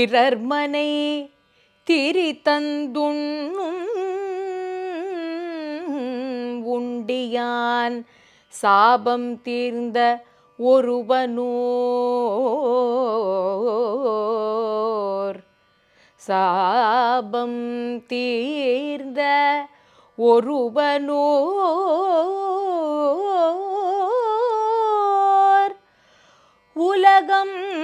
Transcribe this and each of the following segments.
பிறர்மனை திரி தந்துண்ணும் உண்டியான் சாபம் தீர்ந்த ஒருவனோர். சாபம் தீர்ந்த ஒருவனோர். உலகம்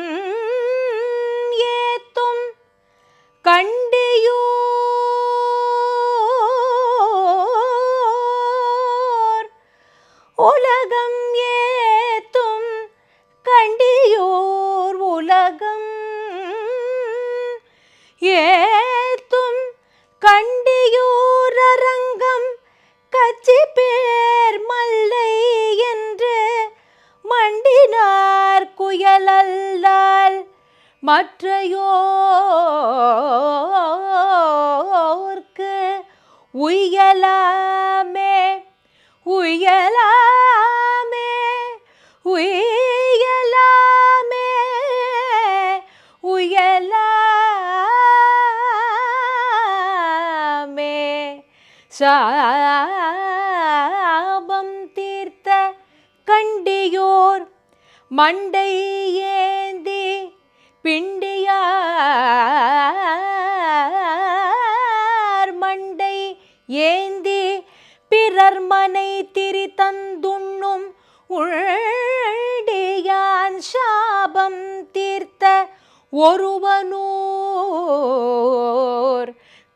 மண்டினார் மற்றையோர்க்கு உயலாமே உயலாமே உயலாமே உயலாமே. சாபம் தீர்த்த கண்டியோர் மண்டை ஏந்தி பிறர் மனை திரி தந்துண்ணும் உள்டியான் சாபம் தீர்த்த ஒருவனூர்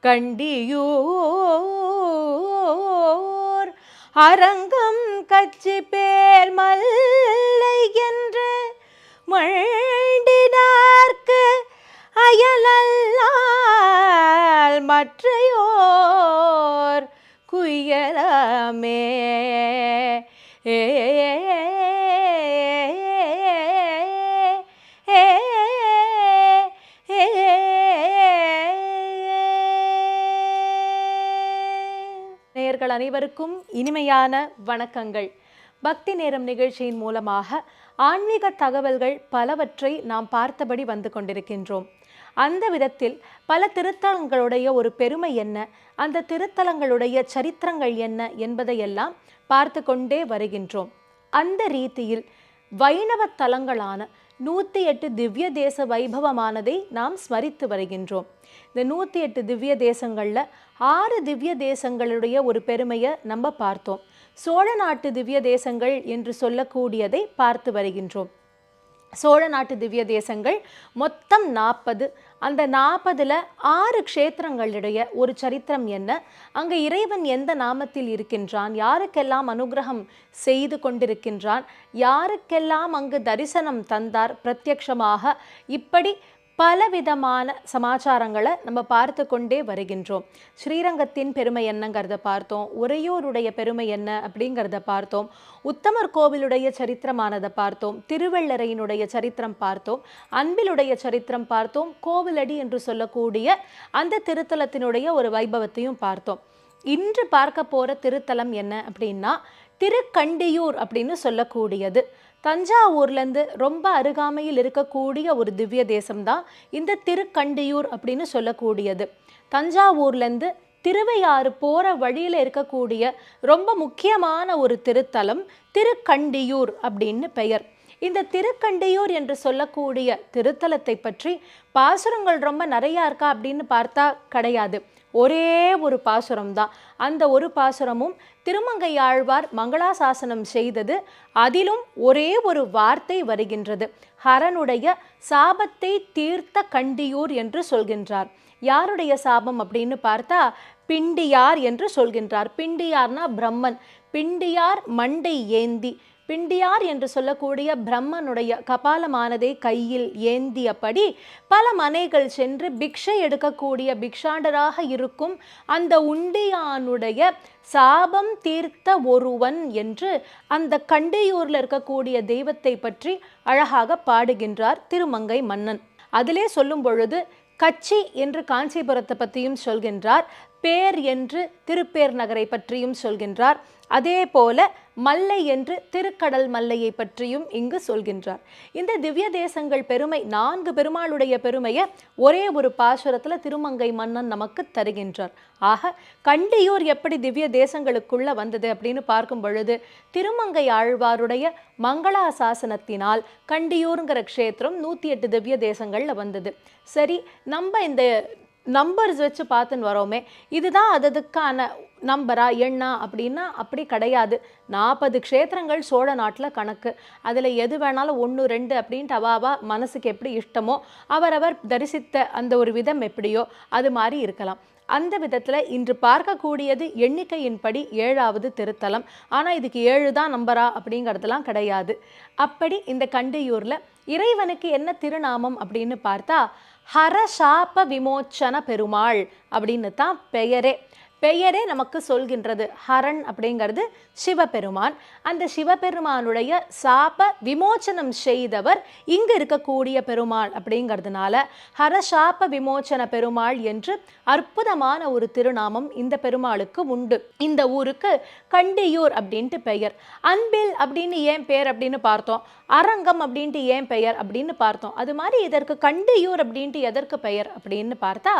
கண்டியூர். அரங்கம் கச்சி பேர் மல்லை என்று மழ்டினார்க்கு அயலல்லால் மற்றையோர் குயலமே ஏ நேயர்கள் அனைவருக்கும் இனிமையான வணக்கங்கள். பக்தி நேரம் நிகழ்ச்சியின் மூலமாக ஆன்மீக தகவல்கள் பலவற்றை நாம் பார்த்தபடி வந்து கொண்டிருக்கின்றோம். அந்த விதத்தில் பல திருத்தலங்களுடைய ஒரு பெருமை என்ன? அந்த திருத்தலங்களுடைய சரித்திரங்கள் என்ன என்பதையெல்லாம் பார்த்து கொண்டே வருகின்றோம். அந்த ரீதியில் வைணவ தலங்களான நூற்றி எட்டு திவ்ய தேச வைபவமானதை நாம் ஸ்மரித்து வருகின்றோம். இந்த நூற்றி எட்டு திவ்ய தேசங்களில் ஆறு திவ்ய தேசங்களுடைய ஒரு பெருமையை நம்ம பார்த்தோம். சோழ நாட்டு திவ்ய தேசங்கள் என்று சொல்லக்கூடியதை பார்த்து வருகின்றோம். சோழ நாட்டு திவ்ய தேசங்கள் மொத்தம் நாற்பது அந்த நாற்பதில் ஆறு க்ஷேத்திரங்களுடைய ஒரு சரித்திரம் என்ன? அங்கே இறைவன் எந்த நாமத்தில் இருக்கின்றான்? யாருக்கெல்லாம் அனுகிரகம் செய்து கொண்டிருக்கின்றான்? யாருக்கெல்லாம் அங்கு தரிசனம் தந்தார்? பிரத்யக்ஷமாக இப்படி பலவிதமான சமாச்சாரங்களை நம்ம பார்த்து கொண்டே வருகின்றோம். ஸ்ரீரங்கத்தின் பெருமை என்னங்கிறத பார்த்தோம். உறையூருடைய பெருமை என்ன அப்படிங்கிறத பார்த்தோம். உத்தமர் கோவிலுடைய சரித்திரமானதை பார்த்தோம். திருவள்ளரையினுடைய சரித்திரம் பார்த்தோம். அன்பிலுடைய சரித்திரம் பார்த்தோம். கோவிலடி என்று சொல்லக்கூடிய அந்த திருத்தலத்தினுடைய ஒரு வைபவத்தையும் பார்த்தோம். இன்று பார்க்க போகிற திருத்தலம் என்ன அப்படின்னா திருக்கண்டியூர் அப்படின்னு சொல்லக்கூடியது. தஞ்சாவூர்லேருந்து ரொம்ப அருகாமையில் இருக்கக்கூடிய ஒரு திவ்ய தேசம்தான் இந்த திருக்கண்டியூர் அப்படின்னு சொல்லக்கூடியது. தஞ்சாவூர்லேருந்து திருவையாறு போகிற வழியில் இருக்கக்கூடிய ரொம்ப முக்கியமான ஒரு திருத்தலம் திருக்கண்டியூர் அப்படின்னு பெயர். இந்த திருக்கண்டியூர் என்று சொல்லக்கூடிய திருத்தலத்தை பற்றி பாசுரங்கள் ரொம்ப நிறையா இருக்கா அப்படின்னு பார்த்தா கிடையாது. ஒரே ஒரு பாசுரம் தான் அந்த ஒரு பாசுரமும் திருமங்கையாழ்வார் மங்களாசாசனம் செய்தது அதிலும் ஒரே ஒரு வார்த்தை வருகின்றது. ஹரனுடைய சாபத்தை தீர்த்த கண்டியூர் என்று சொல்கின்றார். யாருடைய சாபம் அப்படின்னு பார்த்தா பிண்டியார் என்று சொல்கின்றார். பிண்டியார்னா பிரம்மன். பிண்டியார் மண்டை ஏந்தி. பிண்டியார் என்று சொல்லக்கூடிய பிரம்மனுடைய கபாலமானதை கையில் ஏந்தியபடி பல மனைகள் சென்று பிக்ஷை எடுக்கக்கூடிய பிக்ஷாண்டராக இருக்கும் அந்த உண்டியானுடைய சாபம் தீர்த்த ஒருவன் என்று அந்த கண்டையூரில் இருக்கக்கூடிய தெய்வத்தை பற்றி அழகாக பாடுகின்றார் திருமங்கை மன்னன். அதிலே சொல்லும் பொழுது கச்சி என்று காஞ்சிபுரத்தை பற்றியும் சொல்கின்றார் பேர் என்று திருப்பேர் நகரை பற்றியும் சொல்கின்றார். அதே போல மல்லை என்று திருக்கடல் மல்லையை பற்றியும் இங்கு சொல்கின்றார். இந்த திவ்ய தேசங்கள் பெருமை நான்கு பெருமாளுடைய பெருமையை ஒரே ஒரு பாசுரத்தில் திருமங்கை மன்னன் நமக்கு தருகின்றார். ஆக கண்டியூர் எப்படி திவ்ய தேசங்களுக்குள்ள வந்தது அப்படின்னு பார்க்கும் பொழுது திருமங்கை ஆழ்வாருடைய மங்களாசாசனத்தினால் கண்டியூருங்கிற க்ஷேத்திரம் நூற்றி எட்டு திவ்ய தேசங்களில் வந்தது. சரி நம்ம இந்த நம்பர்ஸ் வச்சு பார்த்துன்னு வரோமே இதுதான் அதுக்கான நம்பரா எண்ணா அப்படின்னா அப்படி கிடையாது. நாற்பது க்ஷேத்திரங்கள் சோழ நாட்டில் கணக்கு. அதில் எது வேணாலும் ஒன்று ரெண்டு அப்படின்ட்டு அவாவா மனசுக்கு எப்படி இஷ்டமோ அவரவர் தரிசித்த அந்த ஒரு விதம் எப்படியோ அது மாதிரி இருக்கலாம். அந்த விதத்தில் இன்று பார்க்கக்கூடியது எண்ணிக்கையின்படி ஏழாவது திருத்தலம். ஆனால் இதுக்கு ஏழு தான் நம்பரா அப்படிங்கிறதுலாம் கிடையாது. அப்படி இந்த கண்டியூரில் இறைவனுக்கு என்ன திருநாமம் அப்படின்னு பார்த்தா ஹரசாப விமோச்சன பெருமாள் அப்படின்னு தான் பெயரே. பெயரே நமக்கு சொல்கின்றது. ஹரன் அப்படிங்கிறது சிவபெருமான். அந்த சிவபெருமானுடைய சாப விமோச்சனம் செய்தவர் இங்கு இருக்கக்கூடிய பெருமாள் அப்படிங்கிறதுனால ஹரசாப விமோச்சன பெருமாள் என்று அற்புதமான ஒரு திருநாமம் இந்த பெருமாளுக்கு உண்டு. இந்த ஊருக்கு கண்டியூர் அப்படின்ட்டு பெயர். அன்பில் அப்படின்னு ஏன் பெயர் அப்படின்னு பார்த்தோம். அரங்கம் அப்படின்ட்டு ஏன் பெயர் அப்படின்னு பார்த்தோம். அது மாதிரி இதற்கு கண்டியூர் அப்படின்ட்டு எதற்கு பெயர் அப்படின்னு பார்த்தா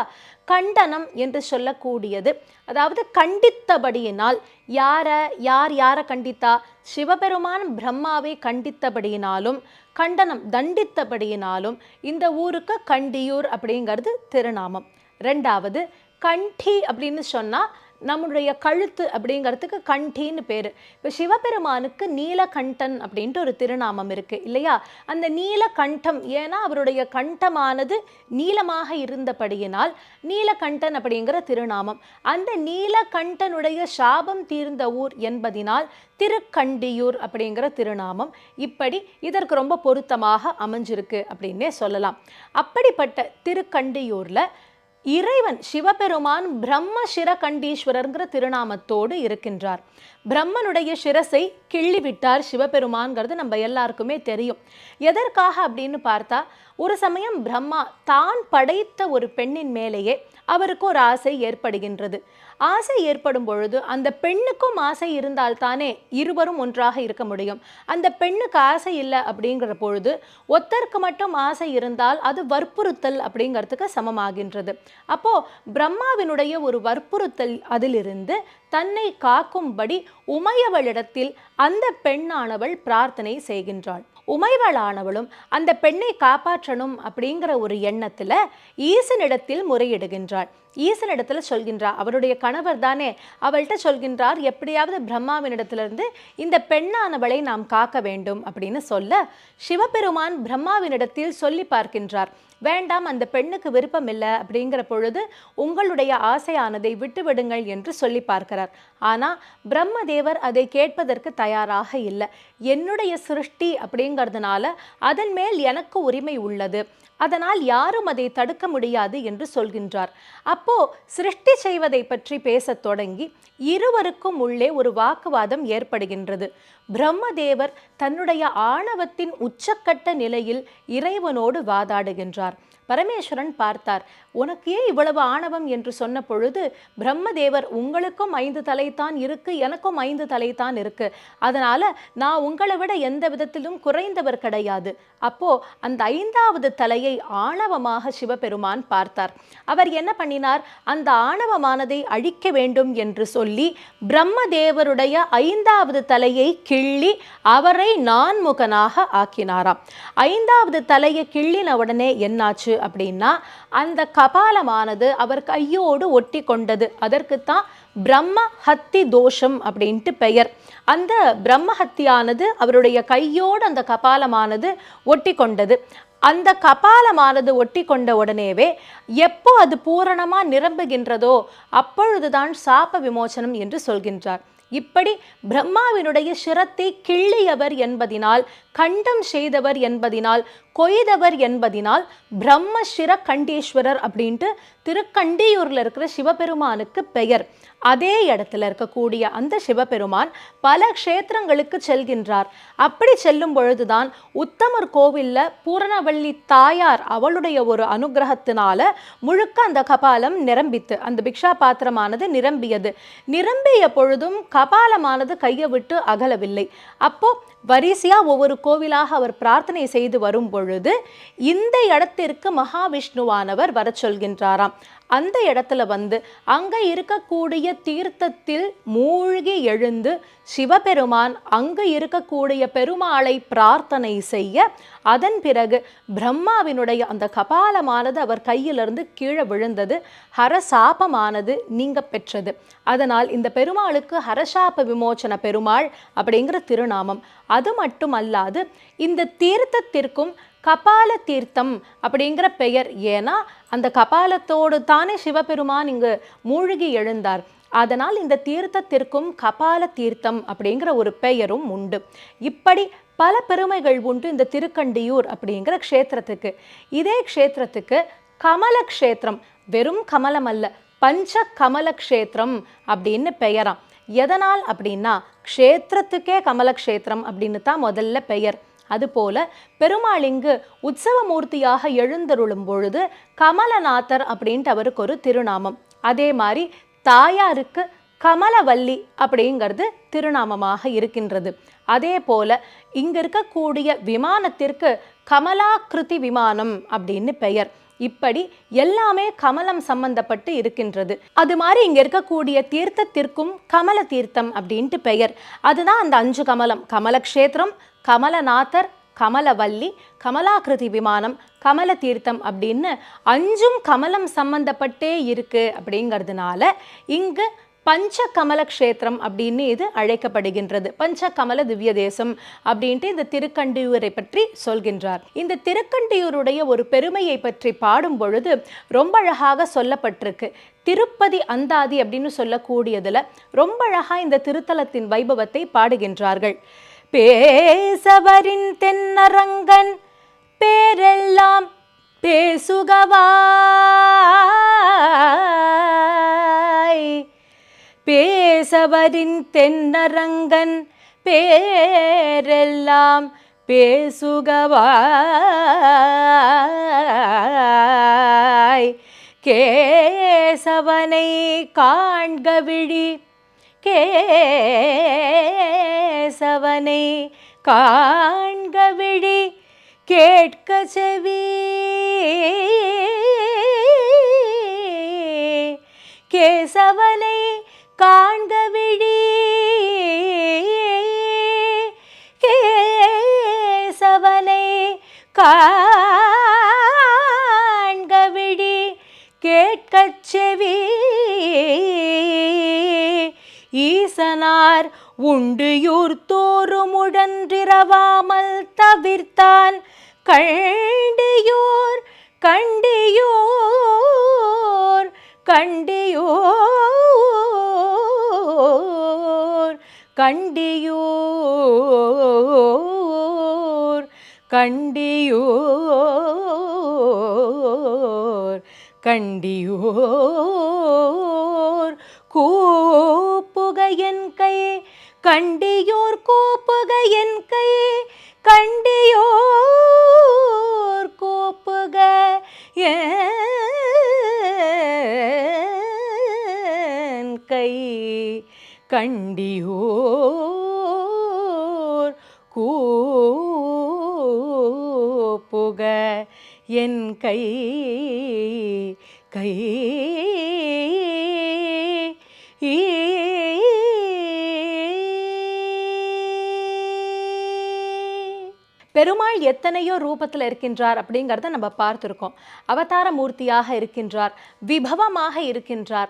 கண்டனம் என்று சொல்லக்கூடியது. அதாவது கண்டித்தபடியினால் யாரை யார் யாரை கண்டித்தா? சிவபெருமான் பிரம்மாவை கண்டித்தபடியினாலும் கண்டனம் தண்டித்தபடியினாலும் இந்த ஊருக்கு கண்டியூர் அப்படிங்கிறது திருநாமம். ரெண்டாவது கண்டி அப்படின்னு சொன்னால் நம்முடைய கழுத்து அப்படிங்கிறதுக்கு கண்டின்னு பேர். இப்போ சிவபெருமானுக்கு நீலகண்டன் அப்படின்ட்டு ஒரு திருநாமம் இருக்குது இல்லையா? அந்த நீலகண்டம் ஏன்னா அவருடைய கண்டமானது நீளமாக இருந்தபடியினால் நீலகண்டன் அப்படிங்கிற திருநாமம். அந்த நீலகண்டனுடைய சாபம் தீர்ந்த ஊர் என்பதினால் திருக்கண்டியூர் அப்படிங்கிற திருநாமம் இப்படி இதற்கு ரொம்ப பொருத்தமாக அமைஞ்சிருக்கு அப்படின்னே சொல்லலாம். அப்படிப்பட்ட திருக்கண்டியூரில் இறைவன் சிவபெருமான் பிரம்ம சிரகண்டீஸ்வரர்ங்கிற திருநாமத்தோடு இருக்கின்றார். பிரம்மனுடைய சிரசை கிள்ளி விட்டார் சிவபெருமான்கிறது நம்ம எல்லாருக்குமே தெரியும். எதற்காக அப்படின்னு பார்த்தா ஒரு சமயம் பிரம்மா தான் படைத்த ஒரு பெண்ணின் மேலேயே அவருக்கு ஒரு ஆசை ஏற்படுகின்றது. ஆசை ஏற்படும் பொழுது அந்த பெண்ணுக்கும் ஆசை இருந்தால் தானே இருவரும் ஒன்றாக இருக்க முடியும். அந்த பெண்ணுக்கு ஆசை இல்லை அப்படிங்கிற பொழுது ஒத்தருக்கு மட்டும் ஆசை இருந்தால் அது வற்புறுத்தல் அப்படிங்கிறதுக்கு சமமாகின்றது. அப்போ பிரம்மாவினுடைய ஒரு வற்புறுத்தல் அதிலிருந்து தன்னை காக்கும்படி உமையவளிடத்தில் அந்த பெண்ணானவள் பிரார்த்தனை செய்கின்றாள். உமைவளானவளும் அந்த பெண்ணை காப்பாற்றணும் அப்படிங்கிற ஒரு எண்ணத்தில் ஈசனிடத்தில் முறையிடுகின்றாள். ஈசனிடத்துல சொல்கின்றார் அவருடைய கணவர் தானே அவள்கிட்ட சொல்கின்றார் எப்படியாவது பிரம்மாவினிடத்திலிருந்து இந்த பெண்ணானவளை நாம் காக்க வேண்டும் அப்படின்னு சொல்ல சிவபெருமான் பிரம்மாவினிடத்தில் சொல்லி பார்க்கின்றார். வேண்டாம் அந்த பெண்ணுக்கு விருப்பம் இல்லை அப்படிங்கிற பொழுது உங்களுடைய ஆசையானதை விட்டுவிடுங்கள் என்று சொல்லி பார்க்கிறார். ஆனால் பிரம்மதேவர் அதை கேட்பதற்கு தயாராக இல்லை. என்னுடைய சிருஷ்டி அப்படிங்கிறதுனால அதன் மேல் எனக்கு உரிமை உள்ளது. அதனால் யாரும் அதை தடுக்க முடியாது என்று சொல்கின்றார். அப்போ சிருஷ்டி செய்வதை பற்றி பேசத் தொடங்கி இருவருக்கும் உள்ளே ஒரு வாக்குவாதம் ஏற்படுகின்றது. பிரம்மதேவர் தன்னுடைய ஆணவத்தின் உச்சக்கட்ட நிலையில் இறைவனோடு வாதாடுகின்றார். பரமேஸ்வரன் பார்த்தார் உனக்கு ஏன் இவ்வளவு ஆணவம்? என்று சொன்ன பொழுது பிரம்மதேவர் உங்களுக்கும் ஐந்து தலைத்தான் இருக்கு எனக்கும் ஐந்து தலைத்தான் இருக்கு. அதனால நான் உங்களை விட எந்த விதத்திலும் குறைந்தவர் கிடையாது. அப்போ அந்த ஐந்தாவது தலையை ஆணவமாக சிவபெருமான் பார்த்தார். அவர் என்ன பண்ணினார்? அந்த ஆணவமானதை அழிக்க வேண்டும் என்று சொல்லி பிரம்மதேவருடைய ஐந்தாவது தலையை கிள்ளி அவரை நான்முகனாக ஆக்கினாராம். ஐந்தாவது தலையை கிள்ளின உடனே என்னாச்சு அப்படின்னா அந்த கபாலமானது அவர் கையோடு ஒட்டி கொண்டது அதற்குத்தான் பிரம்ம ஹத்தி தோஷம் அப்படின்ட்டு பெயர். அந்த பிரம்மஹத்தியானது அவருடைய கையோடு அந்த கபாலமானது ஒட்டி கொண்டது அந்த கபாலமானது ஒட்டி கொண்ட உடனேவே எப்போ அது பூரணமா நிரம்புகின்றதோ அப்பொழுதுதான் சாப விமோசனம் என்று சொல்கின்றார். இப்படி பிரம்மாவினுடைய சிரத்தை கிள்ளியவர் என்பதினால் கண்டம் செய்தவர் என்பதினால் கொய்தவர் என்பதினால் பிரம்மசிர கண்டீஸ்வரர் அப்படின்ட்டு திருக்கண்டியூரில் இருக்கிற சிவபெருமானுக்கு பெயர். அதே இடத்துல இருக்கக்கூடிய அந்த சிவபெருமான் பல க்ஷேத்திரங்களுக்கு செல்கின்றார். அப்படி செல்லும் பொழுதுதான் உத்தமர் கோவில்ல பூரணவள்ளி தாயார் அவளுடைய ஒரு அனுகிரகத்தினால முழுக்க அந்த கபாலம் நிரம்பித்து அந்த பிக்ஷா பாத்திரமானது நிரம்பியது. நிரம்பிய பொழுதும் கபாலமானது கையை விட்டு அகலவில்லை. அப்போ வரிசையா ஒவ்வொரு கோவிலாக அவர் பிரார்த்தனை செய்து வரும் பொழுது பொழுது இந்த இடத்திற்கு மகாவிஷ்ணுவானவர் வர சொல்கின்றாராம். அந்த இடத்துல வந்து அங்க இருக்கக்கூடிய தீர்த்தத்தில் மூழ்கி எழுந்து சிவபெருமான் அங்கு இருக்கக்கூடிய பெருமாளை பிரார்த்தனை செய்ய அதன் பிறகு பிரம்மாவினுடைய அந்த கபாலமானது அவர் கையிலிருந்து கீழே விழுந்தது. ஹரசாபமானது நீங்க பெற்றது. அதனால் இந்த பெருமாளுக்கு ஹரசாப விமோச்சன பெருமாள் அப்படிங்கிற திருநாமம். அது மட்டுமல்லாது இந்த தீர்த்தத்திற்கும் கபால தீர்த்தம் அப்படிங்கிற பெயர். ஏன்னா அந்த கபாலத்தோடு தானே சிவபெருமான் இங்கு மூழ்கி எழுந்தார். அதனால் இந்த தீர்த்தத்திற்கும் கபால தீர்த்தம் அப்படிங்கிற ஒரு பெயரும் உண்டு. இப்படி பல பெருமைகள் உண்டு இந்த திருக்கண்டியூர் அப்படிங்கிற க்ஷேத்திரத்துக்கு. இதே க்ஷேத்திரத்துக்கு கமல க்ஷேத்திரம் வெறும் கமலம் அல்ல பஞ்ச கமல க்ஷேத்திரம் அப்படின்னு பெயராம். எதனால் அப்படின்னா க்ஷேத்திரத்துக்கே கமலக்ஷேத்திரம் அப்படின்னு தான் முதல்ல பெயர். அதுபோல பெருமாள் இங்கு உற்சவமூர்த்தியாக எழுந்தருளும் பொழுது கமலநாதர் அப்படின்ட்டு அவருக்கு ஒரு திருநாமம். அதே மாதிரி தாயாருக்கு கமலவல்லி அப்படிங்கிறது திருநாமமாக இருக்கின்றது. அதே போல இங்க இருக்கக்கூடிய விமானத்திற்கு கமலாக்கிருதி விமானம் அப்படின்னு பெயர். இப்படி எல்லாமே கமலம் சம்பந்தப்பட்டு இருக்கின்றது. அது மாதிரி இங்க இருக்கக்கூடிய தீர்த்தத்திற்கும் கமல தீர்த்தம் அப்படின்ட்டு பெயர். அதுதான் அந்த அஞ்சு கமலம். கமலக்ஷேத்திரம் கமலநாதர் கமலவல்லி கமலாகிருதி விமானம் கமல தீர்த்தம் அப்படின்னு அஞ்சும் கமலம் சம்பந்தப்பட்டே இருக்கு அப்படிங்கிறதுனால இங்கு பஞ்ச கமல க்ஷேத்திரம் அப்படின்னு இது அழைக்கப்படுகின்றது. பஞ்ச கமல திவ்ய தேசம் அப்படின்ட்டு இந்த திருக்கண்டியூரை பற்றி சொல்கின்றார். இந்த திருக்கண்டியூருடைய ஒரு பெருமையை பற்றி பாடும் பொழுது ரொம்ப அழகாக சொல்லப்பட்டிருக்கு. திருப்பதி அந்தாதி அப்படின்னு சொல்லக்கூடியதுல ரொம்ப அழகா இந்த திருத்தலத்தின் வைபவத்தை பாடுகின்றார்கள். பேசவரின் தென்னரங்கன் பேரெல்லாம் பேசுகவாய். பேசவரின் தென்னரங்கன் பேரெல்லாம் பேசுகவாய். கேசவனை காண்க விழி கேசவனை காண்க விழி கேட்க செவி. கேசவனை காண்க விழி கேசவனை காண்க விழி கேட்கச் செவி. ஈசனார் உண்டியூர் தோறுமுடன்றிரவாமல் தவிர்த்தான். கண்டியோர் கண்டியோர் கண்டியோர் கண்டியோர் கண்டியோர் கண்டியோர் கூ என் கை கண்டியோர் கூப்புக என் கை கண்டியோர் கூப்புக என் கை கண்டியோர் கூப்புக என் கை கை பெருமாள் எத்தனையோ ரூபத்தில் இருக்கின்றார் அப்படிங்கிறத நம்ம பார்த்துருக்கோம். அவதார மூர்த்தியாக இருக்கின்றார் விபவமாக இருக்கின்றார்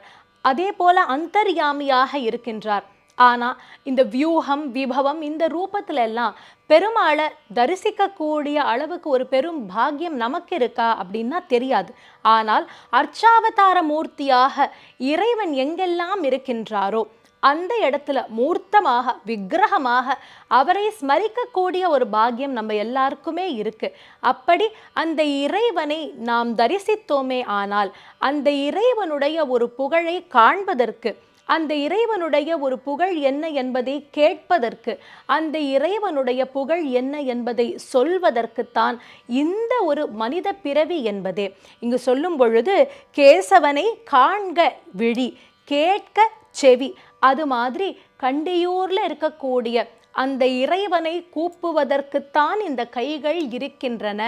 அதே போல அந்தர்யாமியாக இருக்கின்றார். ஆனால் இந்த வியூகம் விபவம் இந்த ரூபத்துல எல்லாம் பெருமாளை தரிசிக்கக்கூடிய அளவுக்கு ஒரு பெரும் பாக்கியம் நமக்கு இருக்கா அப்படின்னா தெரியாது. ஆனால் அர்ச்சாவதார மூர்த்தியாக இறைவன் எங்கெல்லாம் இருக்கின்றாரோ அந்த இடத்துல மூர்த்தமாக விக்கிரகமாக அவரை ஸ்மரிக்கக்கூடிய ஒரு பாக்கியம் நம்ம எல்லாருக்குமே இருக்கு. அப்படி அந்த இறைவனை நாம் தரிசித்தோமே ஆனால் அந்த இறைவனுடைய ஒரு புகழை காண்பதற்கு அந்த இறைவனுடைய ஒரு புகழ் என்ன என்பதை கேட்பதற்கு அந்த இறைவனுடைய புகழ் என்ன என்பதை சொல்வதற்குத்தான் இந்த ஒரு மனித பிறவி என்பதே. இங்கு சொல்லும் பொழுது கேசவனை காண்க விழி கேட்க செவி அது மாதிரி கண்டியூரில் இருக்கக்கூடிய அந்த இறைவனை கூப்புவதற்குத்தான் இந்த கைகள் இருக்கின்றன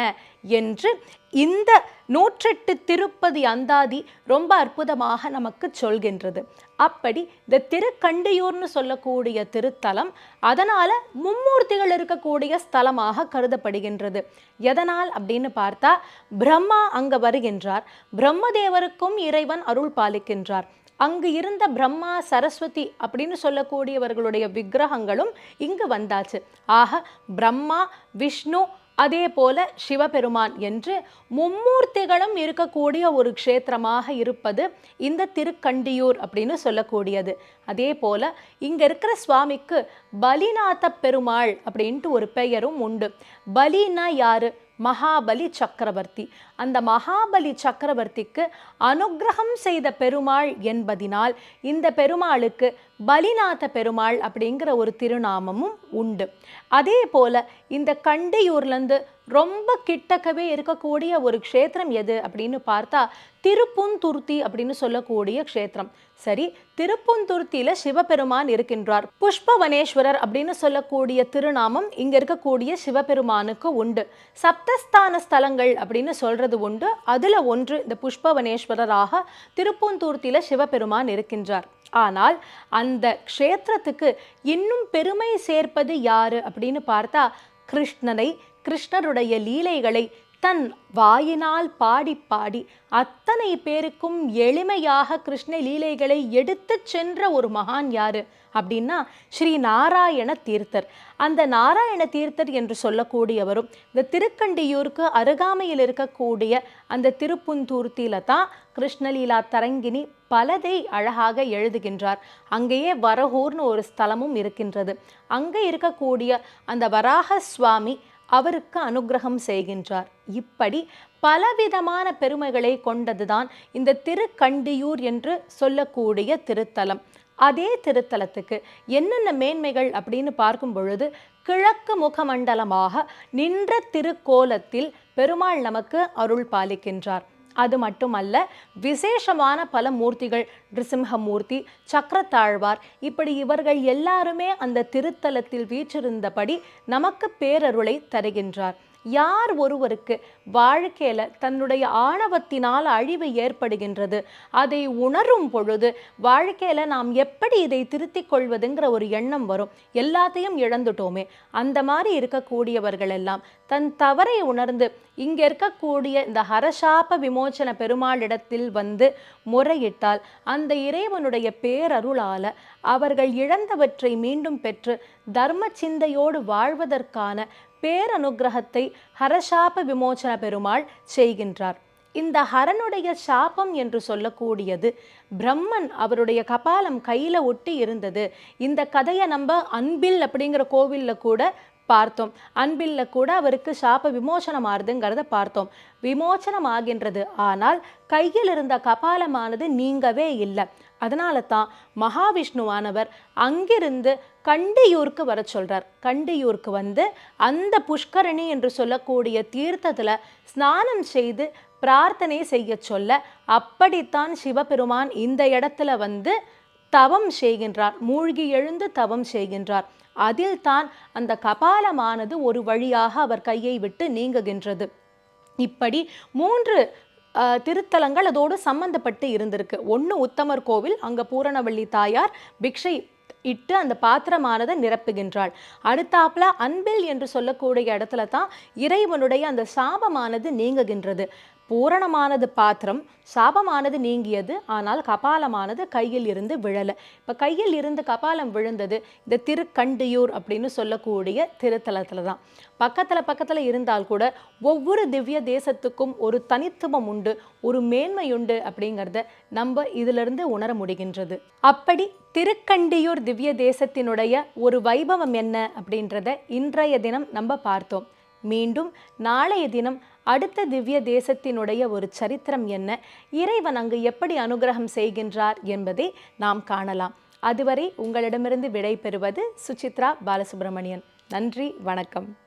என்று இந்த நூற்றெட்டு திருப்பதி அந்தாதி ரொம்ப அற்புதமாக நமக்கு சொல்கின்றது. அப்படி இந்த திருக்கண்டியூர்னு சொல்லக்கூடிய திருத்தலம் அதனால் மும்மூர்த்திகள் இருக்கக்கூடிய ஸ்தலமாக கருதப்படுகின்றது. எதனால் அப்படின்னு பார்த்தா பிரம்மா அங்கே வருகின்றார். பிரம்மதேவருக்கும் இறைவன் அருள் பாலிக்கின்றார். அங்கு இருந்த பிரம்மா சரஸ்வதி அப்படின்னு சொல்லக்கூடியவர்களுடைய விக்கிரகங்களும் இங்கு வந்தாச்சு. ஆக பிரம்மா விஷ்ணு அதே போல சிவபெருமான் என்று மும்மூர்த்திகளும் இருக்கக்கூடிய ஒரு க்ஷேத்திரமாக இருப்பது இந்த திருக்கண்டியூர் அப்படின்னு சொல்லக்கூடியது. அதே போல இங்கே இருக்கிற சுவாமிக்கு பலிநாத பெருமாள் அப்படின்ட்டு ஒரு பெயரும் உண்டு. பலினா யாரு? மகாபலி சக்கரவர்த்தி. அந்த மகாபலி சக்கரவர்த்திக்கு அனுக்கிரகம் செய்த பெருமாள் என்பதினால் இந்த பெருமாளுக்கு பலிநாத பெருமாள் அப்படிங்கிற ஒரு திருநாமமும் உண்டு. அதே போல் இந்த கண்டியூர்லேருந்து ரொம்ப கிட்டக்கவே இருக்கக்கூடிய ஒரு க்ஷேத்திரம் எது அப்படின்னு பார்த்தா திருப்புந்துருத்தி அப்படின்னு சொல்லக்கூடிய க்ஷேத்திரம். சரி திருப்புந்துருத்தியில சிவபெருமான் இருக்கின்றார். புஷ்பவனேஸ்வரர் அப்படின்னு சொல்லக்கூடிய திருநாமம் இங்கே இருக்கக்கூடிய சிவபெருமானுக்கு உண்டு. சப்தஸ்தான ஸ்தலங்கள் அப்படின்னு சொல்கிறது உண்டு. அதில் ஒன்று இந்த புஷ்பவனேஸ்வரராக திருப்புந்தூர்த்தியில் சிவபெருமான் இருக்கின்றார். ஆனால் அந்த க்ஷேத்திரத்துக்கு இன்னும் பெருமை சேர்ப்பது யாரு அப்படின்னு பார்த்தா கிருஷ்ணனை கிருஷ்ணருடைய லீலைகளை தன் வாயினால் பாடி பாடி அத்தனை பேருக்கும் எளிமையாக கிருஷ்ண லீலைகளை எடுத்துச் சென்ற ஒரு மகான் யாரு? அப்படின்னா ஸ்ரீ நாராயண தீர்த்தர். அந்த நாராயண தீர்த்தர் என்று சொல்லக்கூடியவரும் இந்த திருக்கண்டியூருக்கு அருகாமையில் இருக்கக்கூடிய அந்த திருப்புந்தூர்த்தியில தான் கிருஷ்ணலீலா தரங்கினி பலதை அழகாக எழுதுகின்றார். அங்கேயே வரகூர்னு ஒரு ஸ்தலமும் இருக்கின்றது. அங்கே இருக்கக்கூடிய அந்த வராக சுவாமி அவருக்கு அனுக்கிரகம் செய்கின்றார். இப்படி பலவிதமான பெருமைகளை கொண்டதுதான் இந்த திருக்கண்டியூர் என்று சொல்லக்கூடிய திருத்தலம். அதே திருத்தலத்துக்கு என்னென்ன மேன்மைகள் அப்படின்னு பார்க்கும் பொழுது கிழக்கு முகமண்டலமாக நின்ற திருக்கோலத்தில் பெருமாள் நமக்கு அருள் பாலிக்கின்றார். அது மட்டுமல்ல விசேஷமான பல மூர்த்திகள் நிருசிம்ஹமூர்த்தி சக்கரத்தாழ்வார் இப்படி இவர்கள் எல்லாருமே அந்த திருத்தலத்தில் வீற்றிருந்தபடி நமக்கு பேரருளை தருகின்றார். யார் ஒருவருக்கு வாழ்க்கையில தன்னுடைய ஆணவத்தினால் அழிவு ஏற்படுகின்றது அதை உணரும் பொழுது வாழ்க்கையில நாம் எப்படி இதை திருத்திக் கொள்வதுங்கிற ஒரு எண்ணம் வரும். எல்லாத்தையும் இழந்துட்டோமே. அந்த மாதிரி இருக்கக்கூடியவர்கள் எல்லாம் தன் தவறை உணர்ந்து இங்கே இருக்கக்கூடிய இந்த ஹரசாப விமோச்சன பெருமாளிடத்தில் வந்து முறையிட்டால் அந்த இறைவனுடைய பேரருளால அவர்கள் இழந்தவற்றை மீண்டும் பெற்று தர்ம சிந்தையோடு வாழ்வதற்கான பேரனுக்கிரகத்தை ஹரசாப விமோச்சன பெருமாள் செய்கின்றார். இந்த ஹரனுடைய சாபம் என்று சொல்லக்கூடியது பிரம்மன் அவருடைய கபாலம் கையில ஒட்டி இருந்தது. இந்த கதையை நம்ம அன்பில் அப்படிங்கிற கோவில்ல கூட பார்த்தோம். அன்பில்ல கூட அவருக்கு சாப விமோசனம் ஆறுதுங்கிறத பார்த்தோம். விமோசனம் ஆகின்றது. ஆனால் கையில் இருந்த கபாலமானது நீங்கவே இல்லை. அதனால தான் மகாவிஷ்ணுவானவர் அங்கிருந்து கண்டியூருக்கு வர சொல்றார். கண்டியூருக்கு வந்து அந்த புஷ்கரணி என்று சொல்லக்கூடிய தீர்த்தத்துல ஸ்நானம் செய்து பிரார்த்தனை செய்ய சொல்ல அப்படித்தான் சிவபெருமான் இந்த இடத்துல வந்து தவம் செய்கின்றார். மூழ்கி எழுந்து தவம் செய்கின்றார். அதில் தான் அந்த கபாலமானது ஒரு வழியாக அவர் கையை விட்டு நீங்குகின்றது. இப்படி மூன்று திருத்தலங்கள் அதோடு சம்பந்தப்பட்டு இருந்திருக்கு. ஒன்று உத்தமர் கோவில் அங்கே பூரணவள்ளி தாயார் பிக்ஷை இட்டு அந்த பாத்திரமானதை நிரப்புகின்றாள். அடுத்தாப்புல அன்பில் என்று சொல்லக்கூடிய இடத்துல தான் இறைவனுடைய அந்த சாபமானது நீங்குகின்றது. பூரணமானது பாத்திரம் சாபமானது நீங்கியது ஆனால் கபாலமானது கையில் இருந்து விழலை. இப்போ கையில் இருந்து கபாலம் விழுந்தது இந்த திருக்கண்டியூர் அப்படின்னு சொல்லக்கூடிய திருத்தலத்தில் தான் பக்கத்தில் பக்கத்தில் இருந்தால் கூட ஒவ்வொரு திவ்ய தேசத்துக்கும் ஒரு தனித்துவம் உண்டு ஒரு மேன்மை உண்டு அப்படிங்கிறத நம்ம இதிலிருந்து உணர முடிகின்றது. அப்படி திருக்கண்டியூர் திவ்ய தேசத்தினுடைய ஒரு வைபவம் என்ன அப்படின்றத இன்றைய தினம் நம்ம பார்த்தோம். மீண்டும் நாளைய தினம் அடுத்த திவ்ய தேசத்தினுடைய ஒரு சரித்திரம் என்ன? இறைவன் அங்கு எப்படி அனுகிரகம் செய்கின்றார் என்பதை நாம் காணலாம். அதுவரை உங்களிடமிருந்து விடை பெறுவது சுசித்ரா பாலசுப்ரமணியன். நன்றி வணக்கம்.